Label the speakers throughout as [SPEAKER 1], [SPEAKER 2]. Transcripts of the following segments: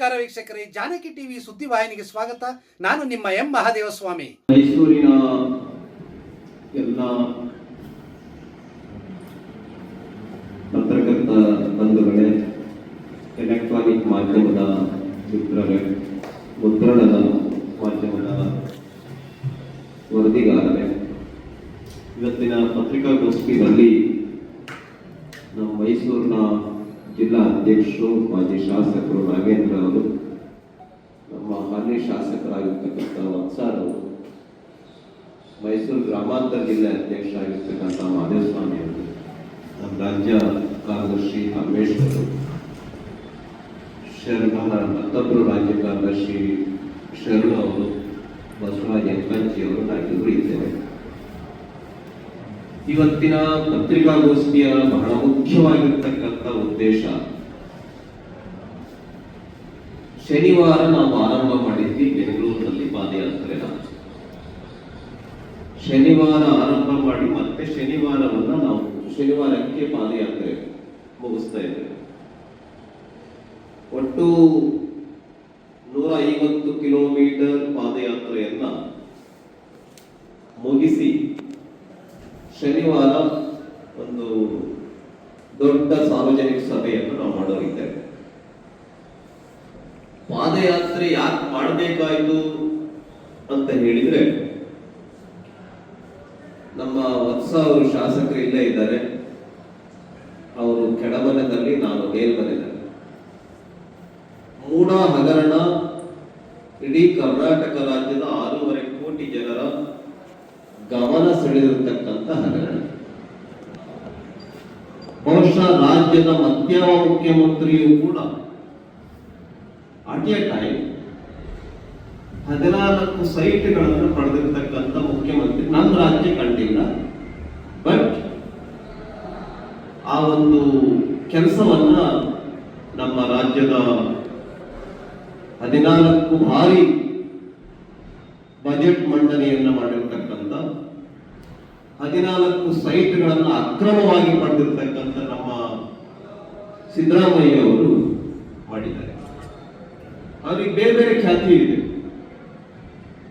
[SPEAKER 1] ನಮಸ್ಕಾರ ವೀಕ್ಷಕರೇ, ಜಾನಕಿ ಟಿವಿ ಸುದ್ದಿವಾಹಿನಿಗೆ ಸ್ವಾಗತ. ನಾನು ನಿಮ್ಮ ಎಂ ಮಹಾದೇವ ಸ್ವಾಮಿ
[SPEAKER 2] ಮೈಸೂರಿನ ಎಲ್ಲ ಪತ್ರಕರ್ತ ಬಂಧುಗಳೇ ಎಲೆಕ್ಟ್ರಾನಿಕ್ ಮಾಧ್ಯಮದ ಮಿತ್ರರೇ, ಮುದ್ರಣದ ಮಾಧ್ಯಮದ ವರದಿಗಾರರೇ, ಇವತ್ತಿನ ಪತ್ರಿಕಾಗೋಷ್ಠಿಯಲ್ಲಿ ನಮ್ಮ ಮೈಸೂರಿನ ಜಿಲ್ಲಾ ಅಧ್ಯಕ್ಷರು ಮಾಜಿ ಶಾಸಕರು ನಾಗೇಂದ್ರ ಅವರು ನಮ್ಮ ಹಾಲಿ ಶಾಸಕರಾಗಿರ್ತಕ್ಕಂಥ ವತ್ಸಾರ್ ಅವರು ಮೈಸೂರು ಗ್ರಾಮಾಂತರ ಜಿಲ್ಲೆ ಅಧ್ಯಕ್ಷ ಆಗಿರ್ತಕ್ಕಂಥ ಮಾಧೇಸ್ವಾಮಿ ಅವರು ನಮ್ಮ ರಾಜ್ಯ ಕಾರ್ಯದರ್ಶಿ ಪರಮೇಶ್ವರು ಶರಣ ಮತ್ತೊಬ್ಬರು ರಾಜ್ಯ ಕಾರ್ಯದರ್ಶಿ ಶರಣ ಅವರು ಬಸವರಾಜ್ ಯಂಕಂಚಿ ಅವರು ನಾವೆಲ್ಲರೂ ಇದ್ದೇವೆ ಇವತ್ತಿನ ಪತ್ರಿಕಾಗೋಷ್ಠಿಯ ಬಹಳ ಮುಖ್ಯವಾಗಿರ್ತಕ್ಕಂಥ ಉದ್ದೇಶ, ಶನಿವಾರ ನಾವು ಆರಂಭ ಮಾಡಿದ್ವಿ ಬೆಂಗಳೂರಿನಲ್ಲಿ ಪಾದಯಾತ್ರೆ ಶನಿವಾರ ಆರಂಭ ಮಾಡಿ ಮತ್ತೆ ಶನಿವಾರವನ್ನ ನಾವು ಶನಿವಾರಕ್ಕೆ ಪಾದಯಾತ್ರೆ ಮುಗಿಸ್ತಾ ಇದ್ದೇವೆ. ಒಟ್ಟು ನೂರ ಐವತ್ತು ಕಿಲೋಮೀಟರ್ ಪಾದಯಾತ್ರೆಯನ್ನ ಮುಗಿಸಿ ಶನಿವಾರ ಒಂದು ದೊಡ್ಡ ಸಾರ್ವಜನಿಕ ಸಭೆಯನ್ನು ನಾವು ಮಾಡೋರಿದ್ದೇವೆ. ಪಾದಯಾತ್ರೆ ಯಾಕೆ ಮಾಡಬೇಕಾಯಿತು ಅಂತ ಹೇಳಿದ್ರೆ, ನಮ್ಮ ವತ್ಸ ಅವರು ಶಾಸಕರು ಇಲ್ಲೇ ಇದ್ದಾರೆ. ಅವರು ಕೆಳಮನೆಯಲ್ಲಿ ನಾನು ಮೇಲ್ಮನೆಯಲ್ಲಿ ಮೂಡ ಹಗರಣ, ಇಡೀ ಕರ್ನಾಟಕ ರಾಜ್ಯದ ಆರೂವರೆ ಕೋಟಿ ಜನರ ಗಮನ ಸೆಳೆದಿರತಕ್ಕಂಥ ಹಗರಣ. ಬಹುಶಃ ರಾಜ್ಯದ ಮಧ್ಯಮ ಮುಖ್ಯಮಂತ್ರಿಯೂ ಕೂಡ ಅಟ್ ಎ ಟೈಮ್ ಹದಿನಾಲ್ಕು ಸೈಟ್ಗಳನ್ನು ಪಡೆದಿರ್ತಕ್ಕಂಥ ಮುಖ್ಯಮಂತ್ರಿ ನಮ್ಮ ರಾಜ್ಯ ಕಂಡಿಲ್ಲ. ಬಟ್ ಆ ಒಂದು ಕೆಲಸವನ್ನ ನಮ್ಮ ರಾಜ್ಯದ ಹದಿನಾಲ್ಕು ಭಾರಿ ಬಜೆಟ್ ಮಂಡನೆಯನ್ನ ಮಾಡಿರ್ತಕ್ಕಂಥ ಹದಿನಾಲ್ಕು ಸೈಟ್ಗಳನ್ನು ಅಕ್ರಮವಾಗಿ ಪಡೆದಿರ್ತಕ್ಕಂಥ ನಮ್ಮ ಸಿದ್ದರಾಮಯ್ಯ ಅವರು ಮಾಡಿದ್ದಾರೆ. ಅವ್ರಿಗೆ ಬೇರೆ ಬೇರೆ ಖ್ಯಾತಿ ಇದೆ.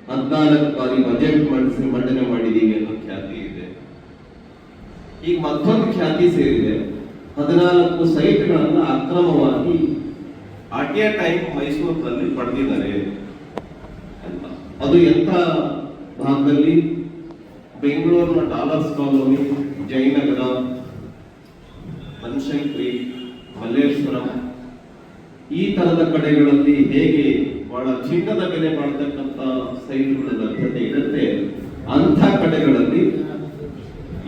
[SPEAKER 2] ಹದಿನಾಲ್ಕು ಬಾರಿ ಬಜೆಟ್ ಮಂಡಿಸಿ ಮಂಡನೆ ಮಾಡಿದೀವಿ ಅನ್ನೋ ಖ್ಯಾತಿ ಇದೆ. ಈಗ ಮತ್ತೊಂದು ಖ್ಯಾತಿ ಸೇರಿದೆ. ಹದಿನಾಲ್ಕು ಸೈಟ್ಗಳನ್ನು ಅಕ್ರಮವಾಗಿ ಅಟ್ ಎ ಟೈಮ್ ಮೈಸೂರಿನಲ್ಲಿ ಪಡೆದಿದ್ದಾರೆ ಅದು ಎಂಥ ಭಾಗದಲ್ಲಿ? ಬೆಂಗಳೂರಿನ ಡಾಲರ್ಸ್ ಕಾಲೋನಿ ಜಯನಗರ ಬನಶಂಕರಿ ಮಲ್ಲೇಶ್ವರಂ, ಈ ತರದ ಕಡೆಗಳಲ್ಲಿ ಹೇಗೆ ಬಹಳ ಚಿನ್ನದ ಬೆಲೆ ಮಾಡತಕ್ಕಂತ ಸೈಟ್ಗಳ ಲಭ್ಯತೆ ಇರುತ್ತೆ, ಅಂಥ ಕಡೆಗಳಲ್ಲಿ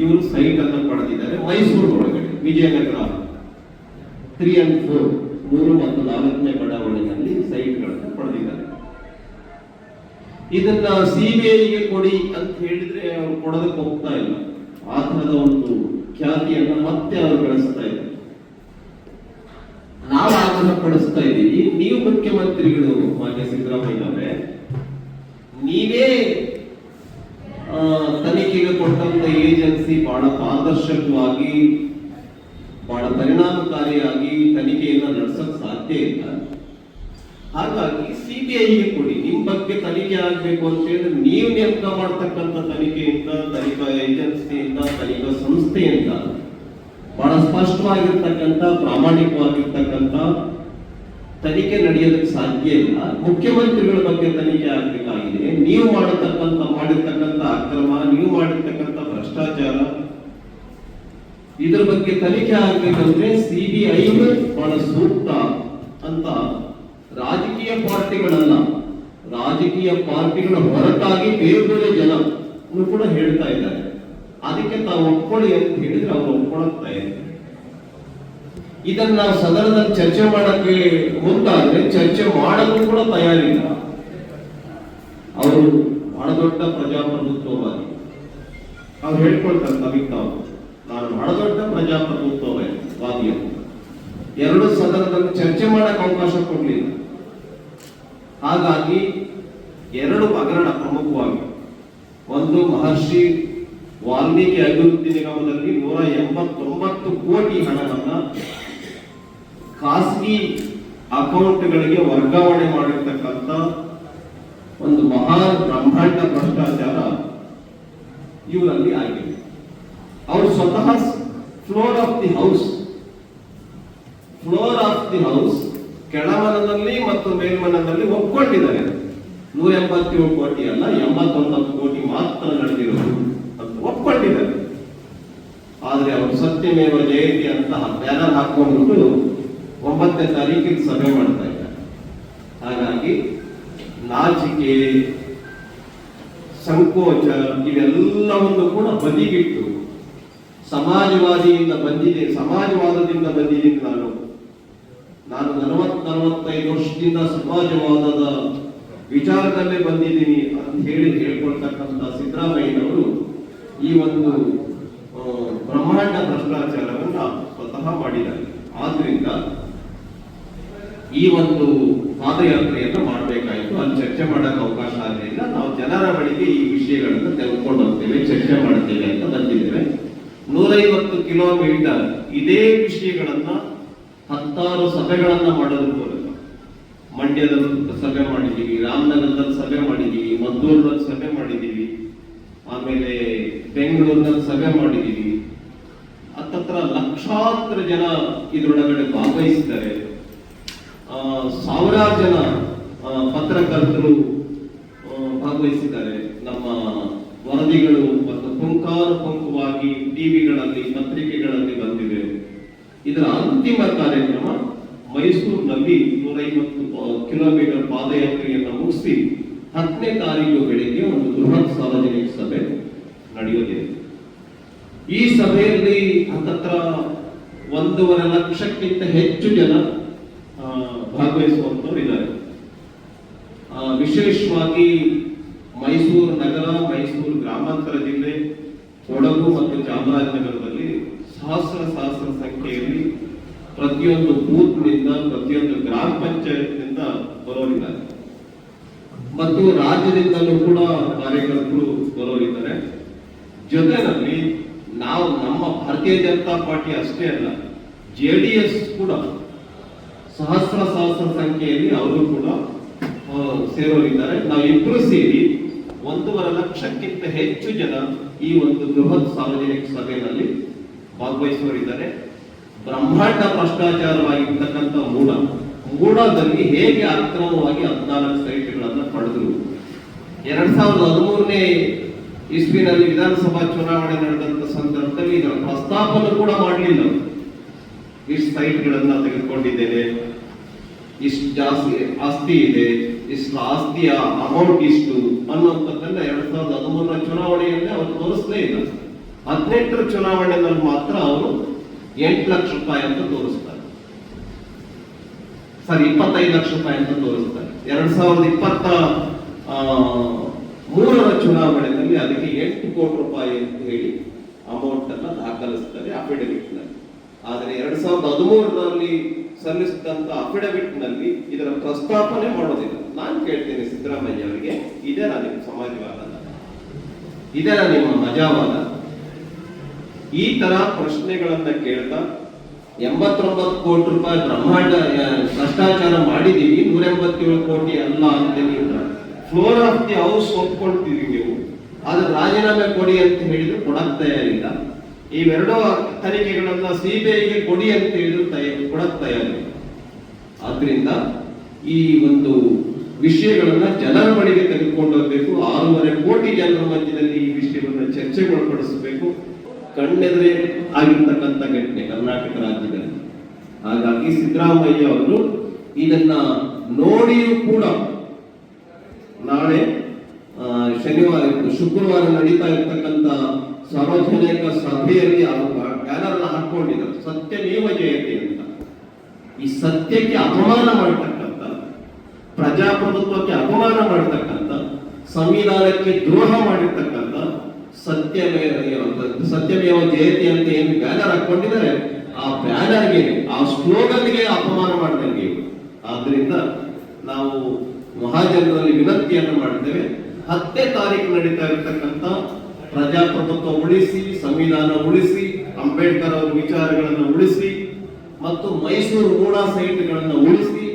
[SPEAKER 2] ಇವರು ಸೈಟ್ ಪಡೆದಿದ್ದಾರೆ. ಮೈಸೂರು ಒಳಗಡೆ ವಿಜಯನಗರ. ತ್ರೀ ಅಂಡ್ ಫೋರ್ ಮೂರು ಮತ್ತು ನಾಲ್ಕನೇ ಬಡಾವಣೆಯಲ್ಲಿ ಸೈಟ್ಗಳನ್ನು ಪಡೆದಿದ್ದಾರೆ. ಇದನ್ನ ಸಿಬಿಐಗೆ ಕೊಡಿ ಅಂತ ಹೇಳಿದ್ರೆ ಅವ್ರು ಕೊಡೋದಕ್ಕೆ ಹೋಗ್ತಾ ಇಲ್ಲ. ಆ ತರದ ಒಂದು ಖ್ಯಾತಿಯನ್ನ ಮತ್ತೆ ಅವರು ಗಳಿಸ್ತಾ ಇದ್ದಾರೆ ನಾವು ಆತನ ಪಡಿಸ್ತಾ ಇದ್ದೀವಿ. ನೀವು ಮುಖ್ಯಮಂತ್ರಿಗಳು, ಮಾನ್ಯ ಸಿದ್ದರಾಮಯ್ಯ ಅವರೇ, ನೀವೇ ತನಿಖೆಗೆ ಕೊಟ್ಟಂತ ಏಜೆನ್ಸಿ ಬಹಳ ಪಾರದರ್ಶಕವಾಗಿ, ಬಹಳ ಪರಿಣಾಮಕಾರಿಯಾಗಿ ತನಿಖೆಯನ್ನ ನಡೆಸಕ್ ಸಾಧ್ಯ ಇಲ್ಲ. ಹಾಗಾಗಿ ಸಿಬಿಐಗೆ ಕೊಡಿ. ಬಗ್ಗೆ ತನಿಖೆ ಆಗ್ಬೇಕು ಅಂತ ಹೇಳಿದ್ರೆ ನೀವು ನೇಮಕ ಮಾಡ್ತಕ್ಕಂಥ ತನಿಖೆಯಿಂದ, ತನಿಖಾ ಏಜೆನ್ಸಿಯಿಂದ, ತನಿಖಾ ಸಂಸ್ಥೆಯಿಂದ ಬಹಳ ಸ್ಪಷ್ಟವಾಗಿರ್ತಕ್ಕಂಥ, ಪ್ರಾಮಾಣಿಕವಾಗಿರ್ತಕ್ಕಂಥ ತನಿಖೆ ನಡೆಯೋದಕ್ಕೆ ಸಾಧ್ಯ ಇಲ್ಲ. ಮುಖ್ಯಮಂತ್ರಿಗಳ ಬಗ್ಗೆ ತನಿಖೆ ಆಗ್ಬೇಕಾಗಿದೆ. ನೀವು ಮಾಡತಕ್ಕಂಥ ಮಾಡಿರ್ತಕ್ಕಂಥ ಅಕ್ರಮ, ನೀವು ಮಾಡಿರ್ತಕ್ಕಂಥ ಭ್ರಷ್ಟಾಚಾರ, ಇದ್ರ ಬಗ್ಗೆ ತನಿಖೆ ಆಗ್ಬೇಕಂದ್ರೆ ಸಿಬಿಐ ಬಹಳ ಸೂಕ್ತ ಅಂತ ರಾಜಕೀಯ ಪಾರ್ಟಿಗಳಲ್ಲ ರಾಜಕೀಯ ಪಾರ್ಟಿಗಳ ಹೊರತಾಗಿ ಬೇರೆ ಬೇರೆ ಜನ ಕೂಡ ಹೇಳ್ತಾ ಇದ್ದಾರೆ. ಅದಕ್ಕೆ ತಾವು ಒಪ್ಕೊಳ್ಳಿ ಅಂತ ಹೇಳಿದ್ರೆ ಅವರು ಒಪ್ಕೊಳಕ್ ತಯಾರಿ ಇದನ್ನ ನಾವು ಸದನದಲ್ಲಿ ಚರ್ಚೆ ಮಾಡಕ್ಕೆ ಮುಂದಾದ್ರೆ ಚರ್ಚೆ ಮಾಡಲು ಕೂಡ ತಯಾರಿಲ್ಲ. ಅವರು ಬಹಳ ದೊಡ್ಡ ಪ್ರಜಾಪ್ರಭುತ್ವವಾದಿ. ಅವ್ರು ಹೇಳ್ಕೊಳ್ತಾರೆ ತಮಗೆ ತಾವು, ನಾನು ಬಹಳ ದೊಡ್ಡ ಪ್ರಜಾಪ್ರಭುತ್ವವಾದಿಯ. ಎರಡು ಸದನದಲ್ಲಿ ಚರ್ಚೆ ಮಾಡಕ್ಕೆ ಅವಕಾಶ ಕೊಡಲಿಲ್ಲ. ಹಾಗಾಗಿ ಎರಡು ಹಗರಣ ಪ್ರಮುಖವಾಗಿ. ಒಂದು ಮಹರ್ಷಿ ವಾಲ್ಮೀಕಿ ಅಭಿವೃದ್ಧಿ ನಿಗಮದಲ್ಲಿ ನೂರ ಎಂಬತ್ತೊಂಬತ್ತು ಕೋಟಿ ಹಣವನ್ನು ಖಾಸಗಿ ಅಕೌಂಟ್ಗಳಿಗೆ ವರ್ಗಾವಣೆ ಮಾಡಿರ್ತಕ್ಕಂಥ ಒಂದು ಮಹಾನ್ ಬ್ರಹ್ಮಾಂಡ ಭ್ರಷ್ಟಾಚಾರ ಇವರಲ್ಲಿ ಆಗಿದೆ. ಅವರು ಸ್ವತಃ floor of the house, floor of the house, ಕೆಳಮನದಲ್ಲಿ ಮತ್ತು ಮೇಲ್ಮನದಲ್ಲಿ ಒಪ್ಕೊಂಡಿದ್ದಾರೆ. ನೂರ ಎಂಬತ್ತೇಳು ಕೋಟಿ ಅಲ್ಲ, ಎಂಬತ್ತೊಂಬತ್ತು ಕೋಟಿ ಮಾತ್ರ ನಡೆದಿರೋದು ಅಂತ ಒಪ್ಪಿದ್ದಾರೆ ಆದರೆ ಅವರು ಸತ್ಯಮೇವ ಜಯಂತಿ ಅಂತ ಬ್ಯಾನರ್ ಹಾಕೊಂಡ್ಬಿಟ್ಟು ಒಂಬತ್ತನೇ ತಾರೀಕಿಗೆ ಸಭೆ ಮಾಡ್ತಾ ಇದ್ದಾರೆ. ಹಾಗಾಗಿ ನಾಚಿಕೆ, ಸಂಕೋಚ ಇವೆಲ್ಲವನ್ನು ಕೂಡ ಬದಿಗಿಟ್ಟು ಸಮಾಜವಾದಿಯಿಂದ ಬಂದಿದೆ, ಸಮಾಜವಾದದಿಂದ ಬಂದಿದ್ದೀನಿ ನಾನು ನಾನು ನಲವತ್ ನಲವತ್ತೈದು ವರ್ಷದಿಂದ ಸಮಾಜವಾದದ ವಿಚಾರದಲ್ಲೇ ಬಂದಿದ್ದೀನಿ ಅಂತ ಹೇಳಿ ಹೇಳ್ಕೊಳ್ತಕ್ಕಂಥ ಸಿದ್ದರಾಮಯ್ಯನವರು ಈ ಒಂದು ಬ್ರಹ್ಮಾಂಡ ಭ್ರಷ್ಟಾಚಾರವನ್ನ ಸ್ವತಃ ಮಾಡಿದ್ದಾರೆ. ಆದ್ರಿಂದ ಈ ಒಂದು ಪಾದಯಾತ್ರೆಯನ್ನು ಮಾಡಬೇಕಾಯಿತು. ಅಲ್ಲಿ ಚರ್ಚೆ ಮಾಡಕ್ಕೆ ಅವಕಾಶ ಆಗಲಿಲ್ಲ. ನಾವು ಜನರ ಬಳಿಗೆ ಈ ವಿಷಯಗಳನ್ನು ತೆಗೆದುಕೊಂಡು ಹೋಗ್ತೇವೆ, ಚರ್ಚೆ ಮಾಡ್ತೇವೆ ಅಂತ ಬಂದಿದ್ದೇವೆ. ನೂರೈವತ್ತು ಕಿಲೋಮೀಟರ್ ಇದೇ ವಿಷಯಗಳನ್ನ ಹತ್ತಾರು ಸಭೆಗಳನ್ನ ಮಾಡೋದ್ರ ಮೂಲಕ ಮಂಡ್ಯದಲ್ಲಿ ಸಭೆ ಮಾಡಿದ್ದೀವಿ, ರಾಮನಗರದಲ್ಲಿ ಸಭೆ ಮಾಡಿದ್ದೀವಿ, ಮದ್ದೂರಿನಲ್ಲಿ ಸಭೆ ಮಾಡಿದ್ದೀವಿ, ಆಮೇಲೆ ಬೆಂಗಳೂರಿನಲ್ಲಿ ಸಭೆ ಮಾಡಿದ್ದೀವಿ. ಹತ್ತತ್ರ ಲಕ್ಷಾಂತರ ಜನ ಇದರೊಳಗಡೆ ಭಾಗವಹಿಸಿದ್ದಾರೆ. ಸಾವಿರಾರು ಜನ ಪತ್ರಕರ್ತರು ಭಾಗವಹಿಸಿದ್ದಾರೆ. ನಮ್ಮ ವರದಿಗಳು ಮತ್ತು ಪುಂಖಾನುಪುಂಖವಾಗಿ ಟಿವಿಗಳಲ್ಲಿ, ಪತ್ರಿಕೆಗಳಲ್ಲಿ ಬಂದಿವೆ. ಇದರ ಅಂತಿಮ ಕಾರ್ಯಕ್ರಮ ಮೈಸೂರಿನಲ್ಲಿ ಕಿಲೋಮೀಟರ್ ಪಾದಯಾತ್ರೆಯನ್ನು ಮುಗಿಸಿ ಹತ್ತನೇ ತಾರೀಕು ಬೆಳಿಗ್ಗೆ ಒಂದು ಬೃಹತ್ ಸಾರ್ವಜನಿಕ ಸಭೆ ನಡೆಯೋದಿದೆ ಈ ಸಭೆಯಲ್ಲಿ ಹತ್ತತ್ರ ಒಂದೂವರೆ ಲಕ್ಷಕ್ಕಿಂತ ಹೆಚ್ಚು ಜನ ಭಾಗವಹಿಸುವಂತವ್ರು ಇದ್ದಾರೆ. ವಿಶೇಷವಾಗಿ ಮೈಸೂರು ನಗರ, ಮೈಸೂರು ಗ್ರಾಮಾಂತರ ಜಿಲ್ಲೆ, ಕೊಡಗು ಮತ್ತು ಚಾಮರಾಜನಗರದಲ್ಲಿ ಸಹಸ್ರ ಸಹಸ್ರ ಸಂಖ್ಯೆಯಲ್ಲಿ ಪ್ರತಿಯೊಂದು ಬೂತ್ನಿಂದ, ಪ್ರತಿಯೊಂದು ಗ್ರಾಮ ಪಂಚಾಯತ್ನಿಂದ ಬರೋರಿದ್ದಾರೆ. ಮತ್ತು ರಾಜ್ಯದಿಂದಲೂ ಕೂಡ ಕಾರ್ಯಕರ್ತರು ಬರೋರಿದ್ದಾರೆ. ಜೊತೆನಲ್ಲಿ ನಾವು ನಮ್ಮ ಭಾರತೀಯ ಜನತಾ ಪಾರ್ಟಿ ಅಷ್ಟೇ ಅಲ್ಲ, ಜೆ ಡಿ ಎಸ್ ಕೂಡ ಸಹಸ್ರ ಸಹಸ್ರ ಸಂಖ್ಯೆಯಲ್ಲಿ ಅವರು ಕೂಡ ಸೇರೋರಿದ್ದಾರೆ. ನಾವು ನಾವಿಬ್ರು ಸೇರಿ ಒಂದೂವರೆ ಲಕ್ಷಕ್ಕಿಂತ ಹೆಚ್ಚು ಜನ ಈ ಒಂದು ಬೃಹತ್ ಸಾರ್ವಜನಿಕ ಸಭೆಯಲ್ಲಿ ಭಾಗವಹಿಸುವರಿದ್ದಾರೆ ಬ್ರಹ್ಮಾಂಡ ಭ್ರಷ್ಟಾಚಾರವಾಗಿರ್ತಕ್ಕಂಥ ಮೂಡ ಮೂಡದಲ್ಲಿ ಹೇಗೆ ಅಕ್ರಮವಾಗಿ ಹದಿನಾಲ್ಕು ಸೈಟ್ಗಳನ್ನು ಪಡೆದರು. ಎರಡ್ ಸಾವಿರದ ಹದಿಮೂರನೇ ಇಸ್ವಿನಲ್ಲಿ ವಿಧಾನಸಭಾ ಚುನಾವಣೆ ನಡೆದಂತ ಸಂದರ್ಭದಲ್ಲಿ ಇದರ ಪ್ರಸ್ತಾಪನೆ ಕೂಡ ಮಾಡಲಿಲ್ಲ. ಇಷ್ಟು ಸೈಟ್ಗಳನ್ನ ತೆಗೆದುಕೊಂಡಿದ್ದೇನೆ. ಇಷ್ಟು ಜಾಸ್ತಿ ಆಸ್ತಿ ಇದೆ, ಇಷ್ಟು ಆಸ್ತಿಯ ಅಮೌಂಟ್ ಇಷ್ಟು ಅನ್ನುವಂಥದ್ದನ್ನ ಎರಡ್ ಸಾವಿರದ ಹದಿಮೂರರ ಚುನಾವಣೆಯಲ್ಲಿ ಅವರು ತೋರಿಸಲೇ ಇಲ್ಲ. ಹದಿನೆಂಟರ ಚುನಾವಣೆಯಲ್ಲಿ ಮಾತ್ರ ಅವರು ಎಂಟು ಲಕ್ಷ ರೂಪಾಯಿ ಅಂತ ತೋರಿಸ್ತಾರೆ. ಸರಿ, ಇಪ್ಪತ್ತೈದು ಲಕ್ಷ ರೂಪಾಯಿ ಅಂತ ತೋರಿಸ್ತಾರೆ. ಎರಡ್ ಸಾವಿರದ ಇಪ್ಪತ್ತ ಮೂರರ ಚುನಾವಣೆಯಲ್ಲಿ ಅದಕ್ಕೆ ಎಂಟು ಕೋಟಿ ರೂಪಾಯಿ ಅಂತ ಹೇಳಿ ಅಮೌಂಟ್ ಅನ್ನ ದಾಖಲಿಸ್ತಾರೆ ಅಫಿಡವಿಟ್ನಲ್ಲಿ ಆದರೆ ಎರಡ್ ಸಾವಿರದ ಹದಿಮೂರರಲ್ಲಿ ಸಲ್ಲಿಸಿದಂತ ಅಫಿಡವಿಟ್ನಲ್ಲಿ ಇದರ ಪ್ರಸ್ತಾಪನೆ ಮಾಡೋದಿಲ್ಲ. ನಾನು ಕೇಳ್ತೇನೆ ಸಿದ್ದರಾಮಯ್ಯ ಅವರಿಗೆ ಇದರ ನಿಮ್ಮ ಸಮಾಜವಾದ ಇದರ ನಿಮ್ಮ ಮಜಾವಾದ ಈ ತರ ಪ್ರಶ್ನೆಗಳನ್ನ ಕೇಳ್ತಾ ಎಂಬತ್ತೊಂಬತ್ತು ಕೋಟಿ ರೂಪಾಯಿ ಬ್ರಹ್ಮಾಂಡ ಭ್ರಷ್ಟಾಚಾರ ಮಾಡಿದೀವಿ ನೂರ ಎಂಬತ್ತೇಳು ಕೋಟಿ ಅಲ್ಲ ಅಂತ ಫ್ಲೋರ್ ಆಫ್ ದಿ ಹೌಸ್ ಒಪ್ಕೊಳ್ತೀವಿ ನೀವು. ಆದ್ರೆ ರಾಜೀನಾಮೆ ಕೊಡಿ ಅಂತ ಹೇಳಿದ್ರು, ಕೊಡಕ್ ತಯಾರಿಲ್ಲ. ಇವೆರಡೂ ತನಿಖೆಗಳನ್ನ ಸಿಬಿಐಗೆ ಕೊಡಿ ಅಂತ ಹೇಳಿದ್ರು ತಯಾರಿ ಕೊಡಕ್ ತಯಾರಿಲ್ಲ. ಆದ್ರಿಂದ ಈ ಒಂದು ವಿಷಯಗಳನ್ನ ಜನರ ಬಳಿಗೆ ತೆಗೆದುಕೊಂಡು ಹೋಗಬೇಕು. ಆರೂವರೆ ಕೋಟಿ ಜನರ ಮಧ್ಯದಲ್ಲಿ ಈ ವಿಷಯವನ್ನು ಚರ್ಚೆಗೊಳಪಡಿಸಬೇಕು. ಕಣ್ಣೆದುರೇ ಆಗಿರ್ತಕ್ಕಂಥ ಘಟನೆ ಕರ್ನಾಟಕ ರಾಜ್ಯದಲ್ಲಿ. ಹಾಗಾಗಿ ಸಿದ್ದರಾಮಯ್ಯ ಅವರು ಇದನ್ನ ನೋಡಿಯೂ ಕೂಡ ನಾಳೆ ಶನಿವಾರ ಶುಕ್ರವಾರ ನಡೀತಾ ಇರ್ತಕ್ಕಂಥ ಸಾರ್ವಜನಿಕ ಸಭೆಯಲ್ಲಿ ಬ್ಯಾನರ್ ಹಾಕೊಂಡಿದ್ದಾರೆ. ನೇಮ ಜಯತೆ ಅಂತ. ಈ ಸತ್ಯಕ್ಕೆ ಅಪಮಾನ ಮಾಡ್ತಕ್ಕಂಥ, ಪ್ರಜಾಪ್ರಭುತ್ವಕ್ಕೆ ಅಪಮಾನ ಮಾಡ್ತಕ್ಕಂಥ, ಸಂವಿಧಾನಕ್ಕೆ ದ್ರೋಹ ಮಾಡಿರ್ತಕ್ಕಂಥ ಸತ್ಯಮೇವ ಸತ್ಯಮೇವ ಜಯತಿ ಅಂತ ಏನು ಬ್ಯಾನರ್ ಹಾಕೊಂಡಿದ್ದಾರೆ ಆ ಬ್ಯಾನರ್ಗೆ, ಆ ಸ್ಲೋಗನ್ಗೆ ಅಪಮಾನ ಮಾಡಿದಂಗೆ. ಆದ್ರಿಂದ ನಾವು ಮಹಾಜನರಲ್ಲಿ ವಿನಂತಿಯನ್ನು ಮಾಡಿದ್ದೇವೆ, ಹತ್ತನೇ ತಾರೀಕು ನಡೀತಾ ಇರತಕ್ಕಂಥ ಪ್ರಜಾಪ್ರಭುತ್ವ ಉಳಿಸಿ, ಸಂವಿಧಾನ ಉಳಿಸಿ, ಅಂಬೇಡ್ಕರ್ ಅವರ ವಿಚಾರಗಳನ್ನು ಉಳಿಸಿ, ಮತ್ತು ಮೈಸೂರು ಮೂಡ ಸೈಟ್ಗಳನ್ನು ಉಳಿಸಿ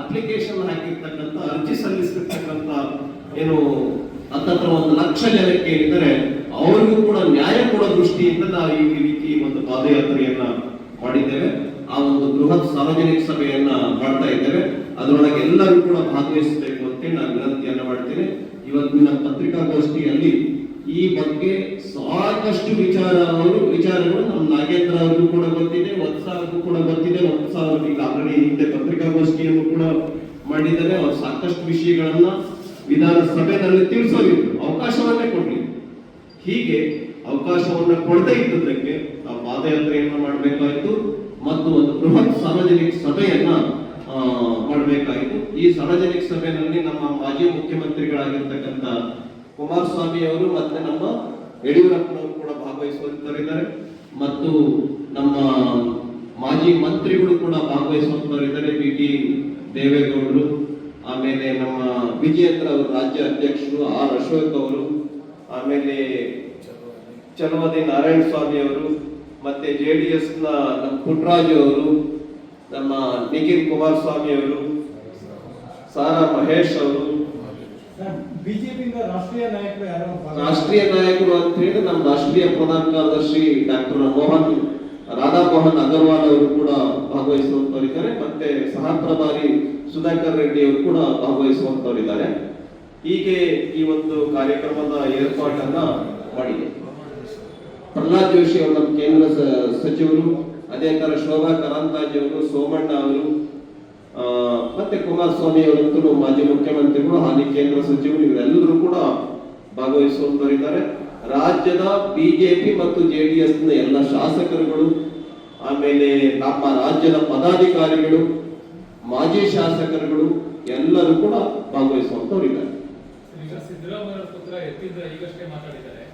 [SPEAKER 2] ಅಪ್ಲಿಕೇಶನ್ ಹಾಕಿರ್ತಕ್ಕಂಥ, ಅರ್ಜಿ ಸಲ್ಲಿಸಿರ್ತಕ್ಕಂಥ ಏನು ಹತ್ತತ್ರ ಒಂದು ಲಕ್ಷ ಜನಕ್ಕೆ ಏನಿದ್ದಾರೆ ಅವರಿಗೂ ಕೂಡ ನ್ಯಾಯ ಕೊಡೋ ದೃಷ್ಟಿಯಿಂದ ನಾವು ಈ ರೀತಿ ಒಂದು ಪಾದಯಾತ್ರೆಯನ್ನ ಮಾಡಿದ್ದೇವೆ. ಆ ಒಂದು ಬೃಹತ್ ಸಾರ್ವಜನಿಕ ಸಭೆಯನ್ನ ಮಾಡ್ತಾ ಇದ್ದೇವೆ. ಅದರೊಳಗೆ ಎಲ್ಲರೂ ಕೂಡ ಭಾಗವಹಿಸಬೇಕು ಅಂತೇಳಿ ನಾನು ವಿನಂತಿಯನ್ನ ಮಾಡ್ತೇನೆ. ಇವತ್ತಿನ ಪತ್ರಿಕಾಗೋಷ್ಠಿಯಲ್ಲಿ ಈ ಬಗ್ಗೆ ಸಾಕಷ್ಟು ವಿಚಾರ ಅವರು ವಿಚಾರಗಳು ನಮ್ಮ ನಾಗೇಂದ್ರ ಅವರಿಗೂ ಕೂಡ ಗೊತ್ತಿದೆ, ವತ್ಸ ಕೂಡ ಗೊತ್ತಿದೆ. ವತ್ಸ ಈಗ ಆಲ್ರೆಡಿ ಹಿಂದೆ ಪತ್ರಿಕಾಗೋಷ್ಠಿಯನ್ನು ಕೂಡ ಮಾಡಿದ್ದಾರೆ. ಅವ್ರು ಸಾಕಷ್ಟು ವಿಷಯಗಳನ್ನ ವಿಧಾನಸಭೆಯಲ್ಲಿ ತಿಳಿಸೋದಿತ್ತು ಅವಕಾಶವನ್ನೇ ಕೊಡ್ಲಿ. ಹೀಗೆ ಅವಕಾಶವನ್ನ ಕೊಡದೇ ಇದ್ದದಕ್ಕೆ ಆ ಪಾದಯಾತ್ರೆಯನ್ನು ಮಾಡಬೇಕಾಯಿತು ಮತ್ತು ಒಂದು ಬೃಹತ್ ಸಾರ್ವಜನಿಕ ಸಭೆಯನ್ನ ಮಾಡಬೇಕಾಯಿತು. ಈ ಸಾರ್ವಜನಿಕ ಸಭೆಯಲ್ಲಿ ನಮ್ಮ ಮಾಜಿ ಮುಖ್ಯಮಂತ್ರಿಗಳಾಗಿರ್ತಕ್ಕಂಥ ಕುಮಾರಸ್ವಾಮಿ ಅವರು ಮತ್ತೆ ನಮ್ಮ ಯಡಿಯೂರಪ್ಪನವರು ಕೂಡ ಭಾಗವಹಿಸುವಂತರಿದ್ದಾರೆ ಮತ್ತು ನಮ್ಮ ಮಾಜಿ ಮಂತ್ರಿಗಳು ಕೂಡ ಭಾಗವಹಿಸುವಂತರಿದ್ದಾರೆ ಬಿ ಟಿ ದೇವೇಗೌಡರು. ಆಮೇಲೆ ನಮ್ಮ ವಿಜಯೇಂದ್ರ ಅವರು ರಾಜ್ಯ ಅಧ್ಯಕ್ಷರು ಆರ್ ಅಶೋಕ್ ಅವರು ಆಮೇಲೆ ಚಲವದಿ ನಾರಾಯಣ ಸ್ವಾಮಿ ಅವರು ಮತ್ತೆ ಜೆ ಡಿ ಎಸ್ನ ನಮ್ಮ ಪುಟ್ಟರಾಜು ಅವರು ನಮ್ಮ ನಿಖಿಲ್ ಕುಮಾರಸ್ವಾಮಿ ಅವರು ಸಾರಾ ಮಹೇಶ್ ಅವರು.
[SPEAKER 3] ರಾಷ್ಟ್ರೀಯ ನಾಯಕರು
[SPEAKER 2] ರಾಷ್ಟ್ರೀಯ ನಾಯಕರು ಅಂತ ಹೇಳಿ ನಮ್ಮ ರಾಷ್ಟ್ರೀಯ ಪ್ರಧಾನ ಕಾರ್ಯದರ್ಶಿ ಡಾಕ್ಟರ್ ಮೋಹನ್ ರಾಧಾ ಮೋಹನ್ ಅಗರ್ವಾಲ್ ಅವರು ಕೂಡ ಭಾಗವಹಿಸುವಂತವರಿದ್ದಾರೆ, ಮತ್ತೆ ಸಹ ಪ್ರಭಾರಿ ಸುಧಾಕರ್ ರೆಡ್ಡಿ ಅವರು ಕೂಡ ಭಾಗವಹಿಸುವಂತವರಿದ್ದಾರೆ. ಹೀಗೆ ಈ ಒಂದು ಕಾರ್ಯಕ್ರಮದ ಏರ್ಪಾಟನ್ನ ಮಾಡಿದೆ. ಪ್ರಹ್ಲಾದ್ ಜೋಶಿ ಅವರು ನಮ್ಮ ಕೇಂದ್ರ ಸಚಿವರು, ಅದೇ ತರ ಶೋಭಾ ಕರಾಂತಾಜಿ ಅವರು, ಸೋಮಣ್ಣ ಅವರು ಮತ್ತೆ ಕುಮಾರಸ್ವಾಮಿ ಅವರಂತೂ ಮಾಜಿ ಮುಖ್ಯಮಂತ್ರಿಗಳು, ಹಾಲಿ ಕೇಂದ್ರ ಸಚಿವರು, ಇವರೆಲ್ಲರೂ ಕೂಡ ಭಾಗವಹಿಸುವಂತವರಿದ್ದಾರೆ. ರಾಜ್ಯದ ಬಿಜೆಪಿ ಮತ್ತು ಜೆಡಿಎಸ್ನ ಎಲ್ಲ ಶಾಸಕರುಗಳು ಆಮೇಲೆ ನಮ್ಮ ರಾಜ್ಯದ ಪದಾಧಿಕಾರಿಗಳು ಮಾಜಿ ಶಾಸಕರುಗಳು ಎಲ್ಲರೂ ಕೂಡ ಭಾಗವಹಿಸುವಂತವರಿದ್ದಾರೆ
[SPEAKER 4] ಈಗ ಸಿದ್ದರಾಮಯ್ಯ ಪುತ್ರ ಎತ್ತಿದ್ದ ಈಗಷ್ಟೇ ಮಾತಾಡಿದ್ದಾರೆ.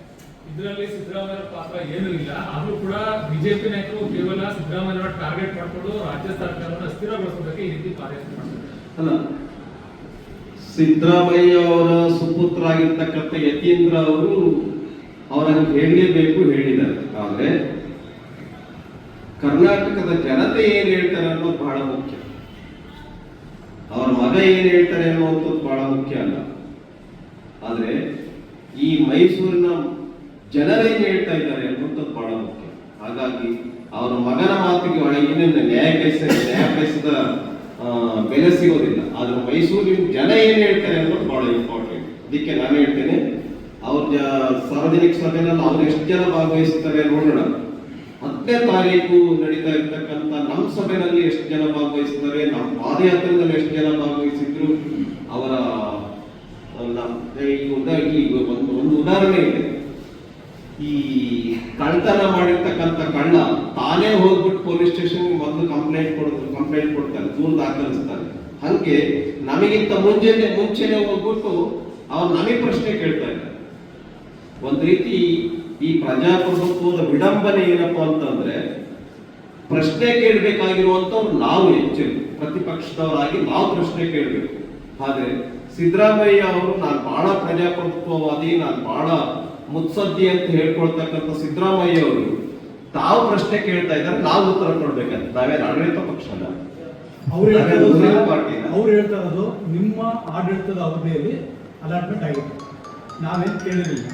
[SPEAKER 4] ಇದರಲ್ಲಿ ಸಿದ್ದರಾಮಯ್ಯ ಪಾತ್ರ ಏನೂ ಇಲ್ಲ. ಆದ್ರೂ ಕೂಡ ಬಿಜೆಪಿ ನಾಯಕರು ಕೇವಲ ಸಿದ್ದರಾಮಯ್ಯ ಟಾರ್ಗೆಟ್ ಮಾಡಿಕೊಂಡು ರಾಜ್ಯ ಸರ್ಕಾರವನ್ನು ಅಸ್ಥಿರಗೊಳಿಸೋದಕ್ಕೆ ಈ ರೀತಿ ಕಾರ್ಯಾಚರಣೆ ಮಾಡ್ತಾರೆ.
[SPEAKER 2] ಅಲ್ಲ ಸಿದ್ದರಾಮಯ್ಯ ಅವರ ಸುಪುತ್ರ ಆಗಿರ್ತಕ್ಕಂಥ ಯತೀಂದ್ರ ಅವರು ಅವರನ್ನು ಹೇಳಲೇಬೇಕು ಹೇಳಿದ್ದಾರೆ. ಆದ್ರೆ ಕರ್ನಾಟಕದ ಜನತೆ ಏನ್ ಹೇಳ್ತಾರೆ ಅನ್ನೋದು ಬಹಳ ಮುಖ್ಯ. ಅವರ ಮಗ ಏನ್ ಹೇಳ್ತಾರೆ ಅನ್ನುವಂಥದ್ದು ಬಹಳ ಮುಖ್ಯ ಅಲ್ಲ. ಆದ್ರೆ ಈ ಮೈಸೂರಿನ ಜನರೇನ್ ಹೇಳ್ತಾ ಇದ್ದಾರೆ ಅನ್ನುವಂಥದ್ದು ಬಹಳ ಮುಖ್ಯ. ಹಾಗಾಗಿ ಅವರ ಮಗನ ಮಾತಿಗೆ ಒಳಗಿನ ನ್ಯಾಯ ಬಯಸ ನ್ಯಾಯ ಬಯಸಿದ ಬೆಲೆ ಸಿಗೋದಿಲ್ಲ. ಆದ್ರೆ ಮೈಸೂರಿನ ಜನ ಏನ್ ಹೇಳ್ತಾರೆ ಅನ್ನೋದು ಬಹಳ ಇಂಪಾರ್ಟೆಂಟ್ ಅದಕ್ಕೆ ನಾನು ಹೇಳ್ತೇನೆ, ಅವ್ರ ಸಾರ್ವಜನಿಕ ಸಭೆಯಲ್ಲಿ ಅವ್ರು ಎಷ್ಟು ಜನ ಭಾಗವಹಿಸ್ತಾರೆ ನೋಡೋಣ. ಹತ್ತನೇ ತಾರೀಕು ನಡೀತಾ ಇರ್ತಕ್ಕಂಥ ನಮ್ಮ ಸಭೆಯಲ್ಲಿ ಎಷ್ಟು ಜನ ಭಾಗವಹಿಸ್ತಾರೆ ನಮ್ಮ ಪಾದಯಾತ್ರೆಯಲ್ಲಿ ಎಷ್ಟು ಜನ ಭಾಗವಹಿಸಿದ್ರು, ಅವರ ಒಂದು ಒಂದು ಉದಾಹರಣೆ ಇದೆ. ಈ ಕಳ್ತನ ಮಾಡಿರ್ತಕ್ಕಂಥ ಕಳ್ಳ ತಾನೇ ಹೋಗ್ಬಿಟ್ಟು ಪೊಲೀಸ್ ಸ್ಟೇಷನ್ ಮೊದಲು ಕಂಪ್ಲೇಂಟ್ ಕೊಡೋದು, ಕಂಪ್ಲೇಂಟ್ ಕೊಡ್ತಾರೆ, ದೂರ ದಾಖಲಿಸ್ತಾರೆ. ಹಂಗೆ ನಮಗಿಂತ ಮುಂಚೆನೆ ಮುಂಚೆನೆ ಹೋಗ್ಬಿಟ್ಟು ಅವ್ರು ನಮಗೆ ಪ್ರಶ್ನೆ ಕೇಳ್ತಾ ಇದ್ದಾರೆ. ಒಂದ್ ರೀತಿ ಈ ಪ್ರಜಾಪ್ರಭುತ್ವದ ವಿಡಂಬನೆ ಏನಪ್ಪ ಅಂತಂದ್ರೆ ಪ್ರಶ್ನೆ ಕೇಳಬೇಕಾಗಿರುವಂತವ್ರು ನಾವು ಹೆಚ್ಚು ಪ್ರತಿಪಕ್ಷದವರಾಗಿ ನಾವು ಪ್ರಶ್ನೆ ಕೇಳಬೇಕು. ಆದರೆ ಸಿದ್ದರಾಮಯ್ಯ ಅವರು ನಾನು ಬಹಳ ಪ್ರಜಾಪ್ರಭುತ್ವವಾದಿ ನಾನು ಬಹಳ ಮುತ್ಸದ್ದಿ ಅಂತ ಹೇಳ್ಕೊಳ್ತಕ್ಕಂಥ ಸಿದ್ದರಾಮಯ್ಯ ಅವರು ತಾವು ಪ್ರಶ್ನೆ ಕೇಳ್ತಾ ಇದ್ದಾರೆ ನಾವು ಉತ್ತರ ಕೊಡ್ಬೇಕಂತ ನಾವೇನು ಆಡಳಿತ ಪಕ್ಷ ಅಲ್ಲ.
[SPEAKER 3] ಅವ್ರು. ಅವ್ರು ಹೇಳ್ತಾ ಇರೋದು ನಿಮ್ಮ ಆಡಳಿತದ ಅವಧಿಯಲ್ಲಿ ಅಲಾಟ್ಮೆಂಟ್ ಆಗಿದೆ. ನಾವೇನು ಕೇಳಿರಲಿಲ್ಲ